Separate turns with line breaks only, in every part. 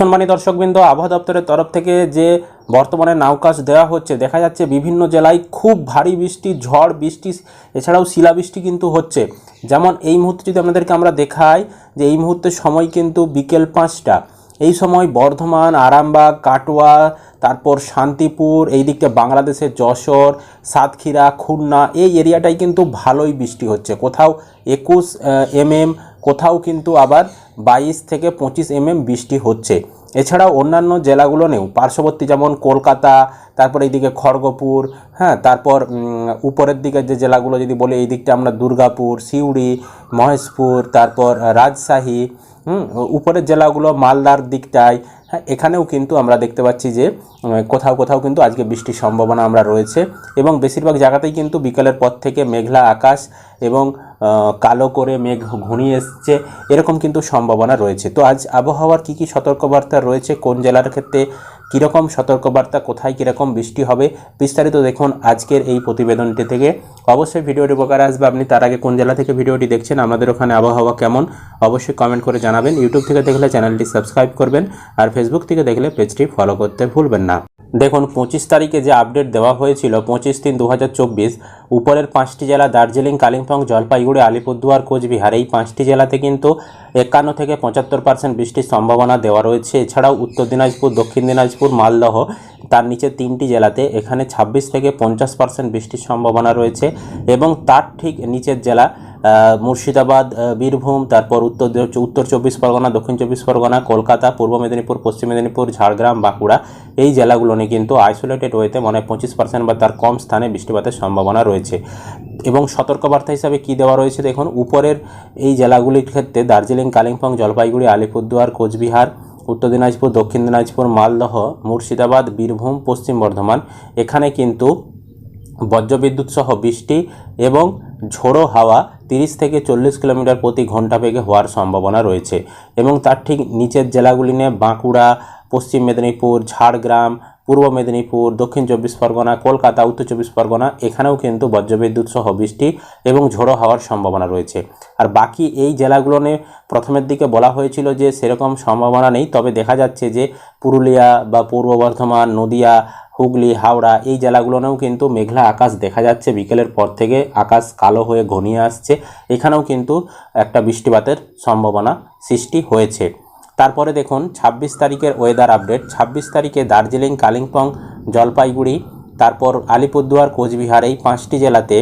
সম্মানী দর্শকবৃন্দ, আবহাওয়া দপ্তরের তরফ থেকে যে বর্তমানে নাওকাশ দেওয়া হচ্ছে, দেখা যাচ্ছে বিভিন্ন জেলায় খুব ভারী বৃষ্টি, ঝড়, বৃষ্টি, এছাড়াও শিলাবৃষ্টি কিন্তু হচ্ছে। যেমন এই মুহূর্তে যদি আপনাদেরকে আমরা দেখাই যে এই মুহূর্তে সময় কিন্তু বিকেল পাঁচটা। এই সময় বর্ধমান, আরামবাগ, কাটোয়া, তারপর শান্তিপুর, এই দিকটা বাংলাদেশের যশোর, সাতক্ষীরা, খুলনা, এই এরিয়াটাই কিন্তু ভালোই বৃষ্টি হচ্ছে। কোথাও একুশ এমএম কোথাও কিন্তু আবার বাইশ থেকে পঁচিশ এমএম বৃষ্টি হচ্ছে। এছাড়াও অন্যান্য জেলাগুলো নেও, পার্শ্ববর্তী যেমন কলকাতা, তারপর এইদিকে খড়গপুর হ্যাঁ তারপর উপরের দিকে যে জেলাগুলো যদি বলি, এই দিকটা আমরা দুর্গাপুর, সিউড়ি, মহেশপুর, তারপর রাজশাহী উপরের জেলাগুলো মালদার দিকটায় হ্যাঁ এখানেও কিন্তু আমরা দেখতে পাচ্ছি যে কোথাও কোথাও কিন্তু আজকে বৃষ্টির সম্ভাবনা আমরা রয়েছে এবং বেশিরভাগ জায়গাতেই কিন্তু বিকেলের পর থেকে মেঘলা আকাশ এবং কালো করে মেঘ ঘনিয়ে এসছে। এরকম কিন্তু সম্ভাবনা রয়েছে। তো আজ আবহাওয়ার কি কী সতর্কবার্তা রয়েছে? কোন জেলার ক্ষেত্রে কীরকম সতর্কবার্তা, কোথায় কীরকম বৃষ্টি হবে, বিস্তারিত দেখুন আজকের এই প্রতিবেদনটি থেকে। অবশ্যই ভিডিওটি উপকার আসবে। আপনি তার আগে কোন জেলা থেকে ভিডিওটি দেখছেন, আমাদের ওখানে আবহাওয়া কেমন, অবশ্যই কমেন্ট করে জানাবেন। ইউটিউব থেকে দেখলে চ্যানেলটি সাবস্ক্রাইব করবেন আর ফেসবুক থেকে দেখলে পেজটি ফলো করতে ভুলবেন না। দেখুন, পঁচিশ তারিখে যে আপডেট দেওয়া হয়েছিল, পঁচিশ তিন দু উপরের পাঁচটি জেলা দার্জিলিং, কালিম্পং, জলপাইগুড়ি, আলিপুরদুয়ার, কোচবিহার। এই পাঁচটি জেলাতে কিন্তু একান্ন থেকে পঁচাত্তর পার্সেন্ট বৃষ্টির সম্ভাবনা দেওয়া রয়েছে। এছাড়াও উত্তর দিনাজপুর, দক্ষিণ দিনাজপুর, মালদহ তার নিচে তিনটি জেলাতে এখানে ছাব্বিশ থেকে পঞ্চাশ পার্সেন্ট বৃষ্টির সম্ভাবনা রয়েছে এবং তার ঠিক নিচের জেলা মুর্শিদাবাদ বীরভূম, তারপর উত্তর উত্তর চব্বিশ পরগনা, দক্ষিণ চব্বিশ পরগনা, কলকাতা, পূর্ব মেদিনীপুর, পশ্চিম মেদিনীপুর, ঝাড়গ্রাম, বাঁকুড়া, এই জেলাগুলো নিয়ে কিন্তু আইসোলেটেড ওয়েতে মানে পঁচিশ পার্সেন্ট বা তার কম স্থানে বৃষ্টিপাতের সম্ভাবনা রয়েছে। এবং সতর্কবার্তা হিসাবে কি দেওয়া রয়েছে দেখুন, উপরের এই জেলাগুলির ক্ষেত্রে দার্জিলিং, কালিম্পং, জলপাইগুড়ি, আলিপুরদুয়ার, কোচবিহার, উত্তর দিনাজপুর, দক্ষিণ দিনাজপুর, মালদহ, মুর্শিদাবাদ, বীরভূম, পশ্চিম বর্ধমান, এখানে কিন্তু বজ্রবিদ্যুৎ সহ বৃষ্টি এবং ঝোড়ো হাওয়া তিরিশ থেকে চল্লিশ কিলোমিটার প্রতি ঘণ্টা বেগে হওয়ার সম্ভাবনা রয়েছে। এবং তার ঠিক নিচের জেলাগুলি নিয়ে বাঁকুড়া, পশ্চিম মেদিনীপুর, ঝাড়গ্রাম পূর্ব মেদিনীপুর, দক্ষিণ চব্বিশ পরগনা, কলকাতা, উত্তর চব্বিশ পরগনা, এখানেও কিন্তু বজ্রবিদ্যুৎ সহ বৃষ্টি এবং ঝোড়ো হওয়ার সম্ভাবনা রয়েছে। আর বাকি এই জেলাগুলো প্রথমের দিকে বলা হয়েছিল যে সেরকম সম্ভাবনা নেই, তবে দেখা যাচ্ছে যে পুরুলিয়া বা পূর্ব বর্ধমান, নদিয়া, হুগলি, হাওড়া এই জেলাগুলোতেও কিন্তু মেঘলা আকাশ দেখা যাচ্ছে। বিকেলের পর থেকে আকাশ কালো হয়ে ঘনিয়ে আসছে। এখানেও কিন্তু একটা বৃষ্টিপাতের সম্ভাবনা সৃষ্টি হয়েছে। তারপরে দেখুন, ছাব্বিশ তারিখের ওয়েদার আপডেট ছাব্বিশ তারিখে দার্জিলিং, কালিম্পং, জলপাইগুড়ি, তারপর আলিপুরদুয়ার, কোচবিহার এই পাঁচটি জেলাতে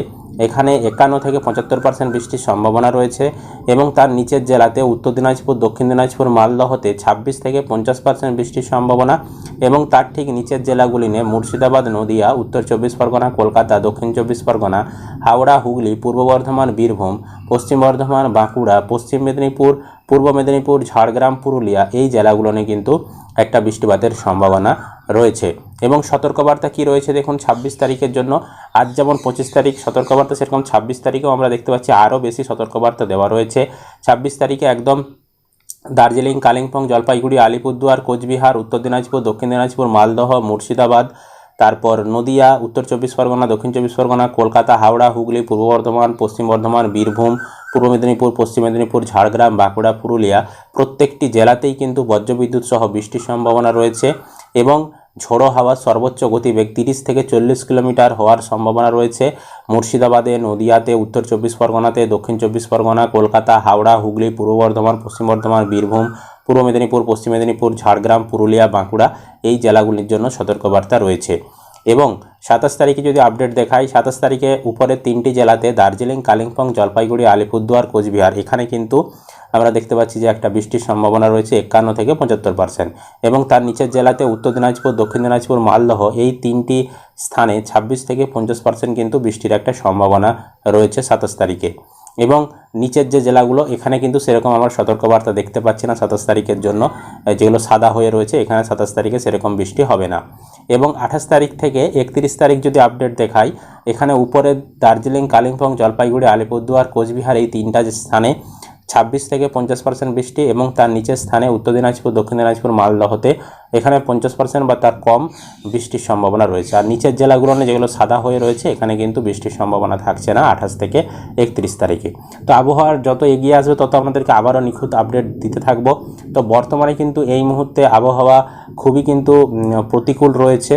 এখানে একান্ন থেকে পঁচাত্তর পার্সেন্ট বৃষ্টির সম্ভাবনা রয়েছে এবং তার নিচের জেলাতে উত্তর দিনাজপুর, দক্ষিণ দিনাজপুর, মালদহতে ছাব্বিশ থেকে পঞ্চাশ পার্সেন্ট বৃষ্টির সম্ভাবনা এবং তার ঠিক নিচের জেলাগুলি নিয়ে মুর্শিদাবাদ, নদিয়া, উত্তর চব্বিশ পরগনা, কলকাতা, দক্ষিণ চব্বিশ পরগনা, হাওড়া, হুগলি, পূর্ব বর্ধমান, বীরভূম, পশ্চিম বর্ধমান, বাঁকুড়া, পশ্চিম মেদিনীপুর পূর্ব মেদিনীপুর, ঝাড়গ্রাম, পুরুলিয়া এই জেলাগুলো নিয়ে কিন্তু একটা বৃষ্টিপাতের সম্ভাবনা রয়েছে। এবং সতর্কবার্তা কি রয়েছে দেখুন ছাব্বিশ তারিখের জন্য? আজ যেমন পঁচিশ তারিখ সতর্কবার্তা, সেরকম ছাব্বিশ তারিখেও আমরা দেখতে পাচ্ছি আরও বেশি সতর্কবার্তা দেওয়া রয়েছে। ছাব্বিশ তারিখে একদম দার্জিলিং, কালিম্পং, জলপাইগুড়ি, আলিপুরদুয়ার, কোচবিহার, উত্তর দিনাজপুর, দক্ষিণ দিনাজপুর, মালদহ, মুর্শিদাবাদ তারপর নদিয়া, উত্তর চব্বিশ পরগনা, দক্ষিণ চব্বিশ পরগনা, কলকাতা, হাওড়া, হুগলি, পূর্ব বর্ধমান, পশ্চিম বর্ধমান, বীরভূম, পূর্ব মেদিনীপুর, পশ্চিম মেদিনীপুর, ঝাড়গ্রাম, বাঁকুড়া, পুরুলিয়া প্রত্যেকটি জেলাতেই কিন্তু বজ্রবিদ্যুৎ সহ বৃষ্টির সম্ভাবনা রয়েছে এবং ঝোড়ো হাওয়ার সর্বোচ্চ গতিবেগ তিরিশ থেকে চল্লিশ কিলোমিটার হওয়ার সম্ভাবনা রয়েছে। মুর্শিদাবাদে, নদিয়াতে, উত্তর চব্বিশ পরগনাতে, দক্ষিণ চব্বিশ পরগনা, কলকাতা, হাওড়া, হুগলি, পূর্ব বর্ধমান, পশ্চিম বর্ধমান, বীরভূম পূর্ব মেদিনীপুর, পশ্চিম মেদিনীপুর, ঝাড়গ্রাম, পুরুলিয়া, বাঁকুড়া এই জেলাগুলির জন্য সতর্কবার্তা রয়েছে। এবং সাতাশ তারিখে যদি আপডেট দেখাই, সাতাশ তারিখে উপরের তিনটি জেলাতে দার্জিলিং, কালিম্পং, জলপাইগুড়ি, আলিপুরদুয়ার, কোচবিহার, এখানে কিন্তু আমরা দেখতে পাচ্ছি যে একটা বৃষ্টির সম্ভাবনা রয়েছে একান্ন থেকে পঁচাত্তর পার্সেন্ট এবং তার নিচের জেলাতে উত্তর দিনাজপুর, দক্ষিণ দিনাজপুর, মালদহ এই তিনটি স্থানে ছাব্বিশ থেকে পঞ্চাশ পার্সেন্ট কিন্তু বৃষ্টির একটা সম্ভাবনা রয়েছে সাতাশ তারিখে। এবং নিচের যে জেলাগুলো, এখানে কিন্তু সেরকম আমরা সতর্কবার্তা দেখতে পাচ্ছি না সাতাশ তারিখের জন্য। যেগুলো সাদা হয়ে রয়েছে, এখানে সাতাশ তারিখে সেরকম বৃষ্টি হবে না। এবং আঠাশ তারিখ থেকে একত্রিশ তারিখ যদি আপডেট দেখাই, এখানে উপরে দার্জিলিং, কালিম্পং, জলপাইগুড়ি, আলিপুরদুয়ার, কোচবিহার এই তিনটা স্থানে ছাব্বিশ থেকে পঞ্চাশ পার্সেন্ট বৃষ্টি এবং তার নিচের স্থানে উত্তর দিনাজপুর, দক্ষিণ দিনাজপুর মালদহতে এখানে পঞ্চাশ পার্সেন্ট বা তার কম বৃষ্টির সম্ভাবনা রয়েছে। আর নিচের জেলাগুলো নিয়ে যেগুলো সাদা হয়ে রয়েছে, এখানে কিন্তু বৃষ্টির সম্ভাবনা থাকছে না আঠাশ থেকে একত্রিশ তারিখে। তো আবহাওয়ার যত এগিয়ে আসবে, তত আপনাদেরকে আবারও নিখুঁত আপডেট দিতে থাকব। তো বর্তমানে কিন্তু এই মুহূর্তে আবহাওয়া খুবই কিন্তু প্রতিকূল রয়েছে।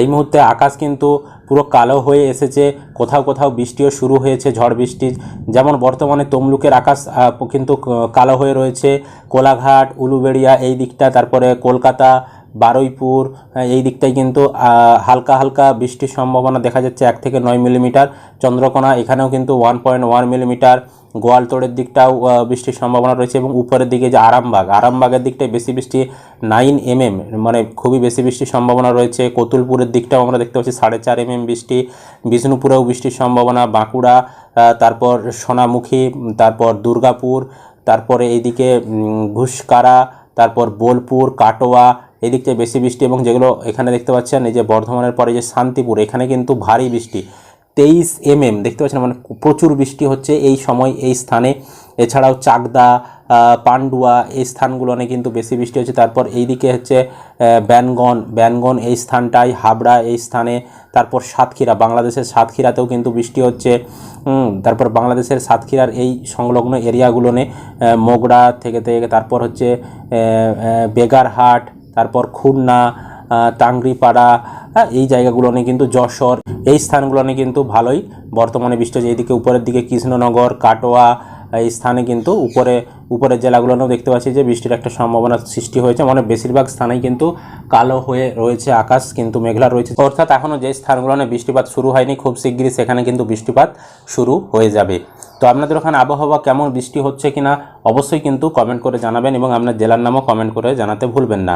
এই মুহূর্তে আকাশ কিন্তু পুরো কালো হয়ে এসেছে, কোথাও কোথাও বৃষ্টিও শুরু হয়েছে, ঝড় বৃষ্টি। যেমন বর্তমানে তমলুকের আকাশ কিন্তু কালো হয়ে রয়েছে, কোলাঘাট, উলুবেড়িয়া এই দিকটা, তারপরে কলকাতা বারুইপুর আহ, এই দিকটায় কিন্তু হালকা হালকা বৃষ্টির সম্ভাবনা দেখা যাচ্ছে এক থেকে নয় মিলিমিটার। চন্দ্রকোনা এখানেও কিন্তু ওয়ান পয়েন্ট ওয়ান মিলিমিটার। গোয়ালতোড়ের দিকটাও বৃষ্টির সম্ভাবনা রয়েছে এবং উপরের দিকে যে আরামবাগ আরামবাগের দিকটায় বেশি বৃষ্টি নাইন এমএম মানে খুবই বেশি বৃষ্টির সম্ভাবনা রয়েছে। কতুলপুরের দিকটাও আমরা দেখতে পাচ্ছি সাড়ে চার এমএম বৃষ্টি। বিষ্ণুপুরেও বৃষ্টির সম্ভাবনা বাঁকুড়া তারপর সোনামুখী তারপর দুর্গাপুর তারপরে এইদিকে ঘুষকারা তারপর বোলপুর কাটোয়া এই দিকটায় বেশি বৃষ্টি এবং যেগুলো এখানে দেখতে পাচ্ছেন এই যে বর্ধমানের পরে যে শান্তিপুর এখানে কিন্তু ভারী বৃষ্টি। তেইশ এমএম দেখতে পাচ্ছেন মানে প্রচুর বৃষ্টি হচ্ছে এই সময় এই স্থানে। এছাড়াও চাকদা পান্ডুয়া এই স্থানগুলোনে কিন্তু বেশি বৃষ্টি হচ্ছে। তারপর এইদিকে হচ্ছে আহ, ব্যানগন ব্যানগন এই স্থানটায় হাবড়া এই স্থানে। তারপর সাতক্ষীরা বাংলাদেশের সাতক্ষীরাতেও কিন্তু বৃষ্টি হচ্ছে। তারপর বাংলাদেশের সাতক্ষীরার এই সংলগ্ন এরিয়াগুলোনে মোগড়া থেকে থেকে তারপর হচ্ছে বেগারহাট তারপর খুলনা টাংরিপাড়া এই জায়গাগুলোনে কিন্তু যশোর, এই স্থানগুলোনে কিন্তু ভালোই বর্তমানে বৃষ্টি হচ্ছে এইদিকে উপরের দিকে কৃষ্ণনগর, কাটোয়া এই স্থানে কিন্তু উপরে, উপরের জেলাগুলোনেও দেখতে পাচ্ছি যে বৃষ্টির একটা সম্ভাবনা সৃষ্টি হয়েছে। মানে বেশিরভাগ স্থানেই কিন্তু কালো হয়ে রয়েছে আকাশ, কিন্তু মেঘলা রয়েছে। অর্থাৎ এখনও যে স্থানগুলোনে বৃষ্টিপাত শুরু হয়নি, খুব শিগগিরই সেখানে কিন্তু বৃষ্টিপাত শুরু হয়ে যাবে। তো আপনাদের ওখানে আবহাওয়া কেমন, বৃষ্টি হচ্ছে কিনা, অবশ্যই কিন্তু কমেন্ট করে জানাবেন এবং আপনার জেলার নামও কমেন্ট করে জানাতে ভুলবেন না।